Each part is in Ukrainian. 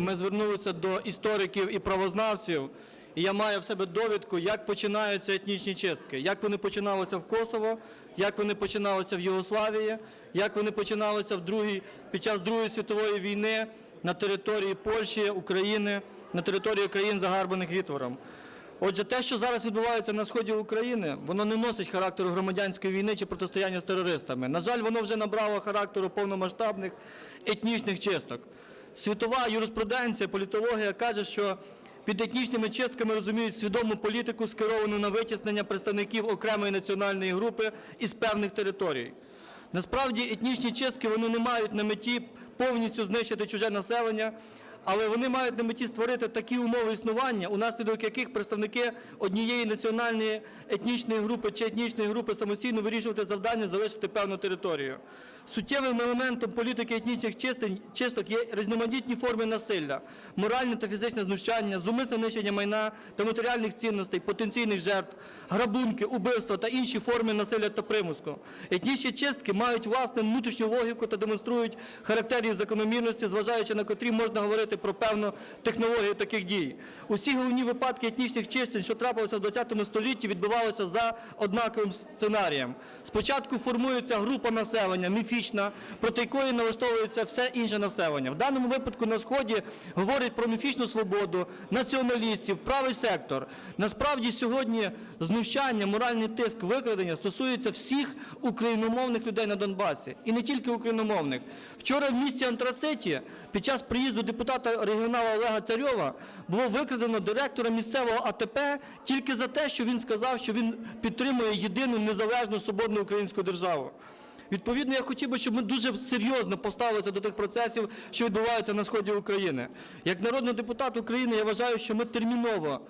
Ми звернулися до істориків і правознавців, і я маю в себе довідку, як починаються етнічні чистки, як вони починалися в Косово, як вони починалися в Єгославії, як вони починалися в другій, під час Другої світової війни на території Польщі, України, на території країн, загарбаних Гітлером. Отже, те, що зараз відбувається на сході України, воно не носить характеру громадянської війни чи протистояння з терористами. На жаль, воно вже набрало характеру повномасштабних етнічних чисток. Світова юриспруденція, політологія каже, що під етнічними чистками розуміють свідому політику, скеровану на витіснення представників окремої національної групи із певних територій. Насправді етнічні чистки вони не мають на меті повністю знищити чуже населення, але вони мають на меті створити такі умови існування, унаслідок яких представники однієї національної етнічної групи чи етнічної групи самостійно вирішувати завдання залишити певну територію. Суттєвим елементом політики етнічних чисток є різноманітні форми насилля, моральне та фізичне знущання, зумисне нищення майна та матеріальних цінностей, потенційних жертв, грабунки, убивства та інші форми насилля та примуску. Етнічні чистки мають власну внутрішню логіку та демонструють характерні закономірності, зважаючи на котрі можна говорити про певну технологію таких дій. Усі головні випадки етнічних чистень, що трапилися в ХХ столітті, відбувалися за однаковим сценарієм. Спочатку формується група населення, міфічна, проти якої налаштовується все інше населення. В даному випадку на Сході говорять про міфічну свободу, націоналістів, правий сектор. Насправді сьогодні знущання, моральний тиск, викрадення стосується всіх україномовних людей на Донбасі. І не тільки україномовних. Вчора в місті Антрациті під час приїзду депутата регіонала Олега Царьова було викрадено директора місцевого АТП тільки за те, що він сказав, що він підтримує єдину незалежну свободну українську державу. Відповідно, я хотів би, щоб ми дуже серйозно поставилися до тих процесів, що відбуваються на сході України. Як народний депутат України, я вважаю, що ми терміново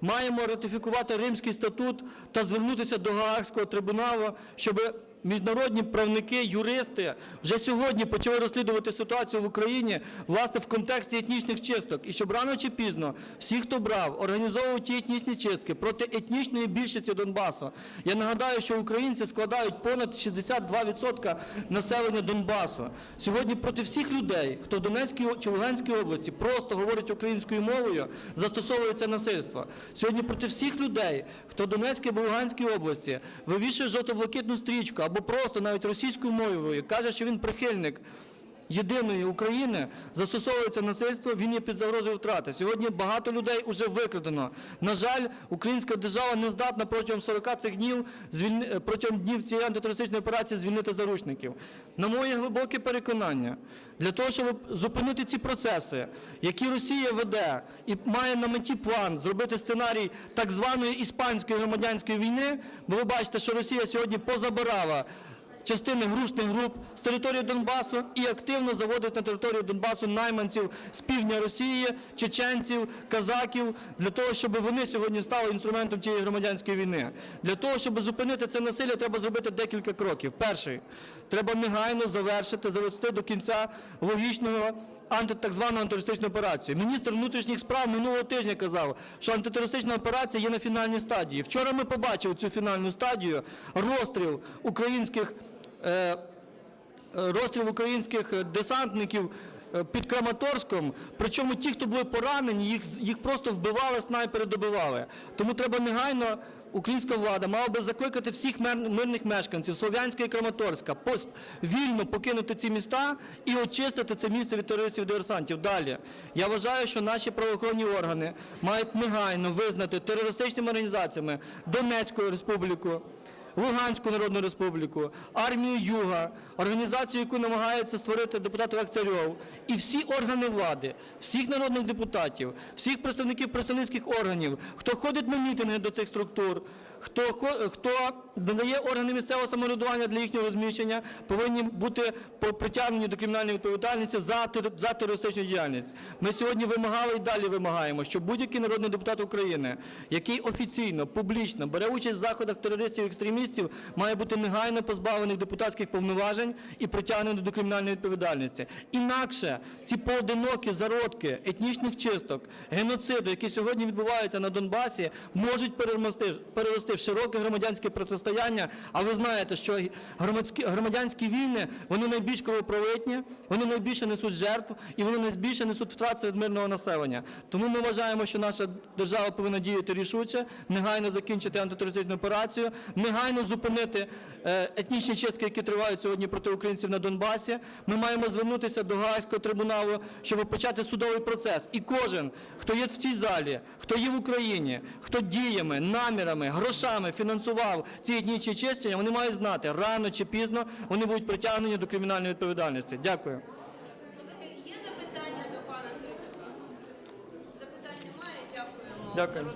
маємо ратифікувати Римський статут та звернутися до Гаагського трибуналу, щоб міжнародні правники, юристи вже сьогодні почали розслідувати ситуацію в Україні власне в контексті етнічних чисток. І щоб рано чи пізно всі, хто брав, організовував ті етнічні чистки проти етнічної більшості Донбасу. Я нагадаю, що українці складають понад 62% населення Донбасу. Сьогодні проти всіх людей, хто в Донецькій чи Луганській області просто говорить українською мовою, застосовується насильство. Сьогодні проти всіх людей, хто в Донецькій або Луганській області вивішує жовто-блакитну стрічку або просто навіть російською мовою, каже, що він прихильник єдиної України застосовується насильство, він є під загрозою втрати. Сьогодні багато людей вже викрадено. На жаль, українська держава не здатна протягом 40 цих днів звільни- протягом днів цієї антитерористичної операції звільнити заручників. На моє глибоке переконання, для того, щоб зупинити ці процеси, які Росія веде і має на меті план зробити сценарій так званої іспанської громадянської війни, бо ви бачите, що Росія сьогодні позабирала частини грушних груп з території Донбасу і активно заводить на територію Донбасу найманців з півдня Росії, чеченців, казаків, для того, щоб вони сьогодні стали інструментом тієї громадянської війни. Для того, щоб зупинити це насилля, треба зробити декілька кроків. Перший треба негайно завершити, завести до кінця логічного анти, так звану антитерористичну операцію. Міністр внутрішніх справ минулого тижня казав, що антитерористична операція є на фінальній стадії. Вчора ми побачили цю фінальну стадію, розстріл українських розстріл українських е, десантників е, під Краматорськом. Причому ті, хто були поранені, їх, їх просто вбивали, снайпери добивали. Тому треба негайно. Українська влада мала би закликати всіх мирних мешканців Слов'янська і Краматорська вільно покинути ці міста і очистити це місто від терористів-диверсантів. Далі я вважаю, що наші правоохоронні органи мають негайно визнати терористичними організаціями Донецьку республіку, Луганську Народну Республіку, армію Юга, організацію, яку намагається створити депутат Олег Царьов, і всі органи влади, всіх народних депутатів, всіх представників представницьких органів, хто ходить на мітинги до цих структур, хто, хто надає органи місцевого самоврядування для їхнього розміщення, повинні бути притягнені до кримінальної відповідальності за, за терористичну діяльність. Ми сьогодні вимагали і далі вимагаємо, що будь-який народний депутат України, який офіційно, публічно бере участь в заходах терористів і екстремістів, активістів має бути негайно позбавлених депутатських повноважень і притягнених до кримінальної відповідальності. Інакше ці поодинокі зародки етнічних чисток, геноциду, які сьогодні відбуваються на Донбасі, можуть перерости, в широке громадянське протистояння. А ви знаєте, що громадянські війни вони найбільш кровопролитні, вони найбільше несуть жертв і вони найбільше несуть втрат серед мирного населення. Тому ми вважаємо, що наша держава повинна діяти рішуче, негайно закінчити антитерористичну операцію, негайно зупинити е, етнічні чистки, які тривають сьогодні проти українців на Донбасі. Ми маємо звернутися до Гаазького трибуналу, щоб почати судовий процес. І кожен, хто є в цій залі, хто є в Україні, хто діями, намірами, грошами фінансував ці етнічні чистення, вони мають знати, рано чи пізно вони будуть притягнені до кримінальної відповідальності. Дякую. Дякую.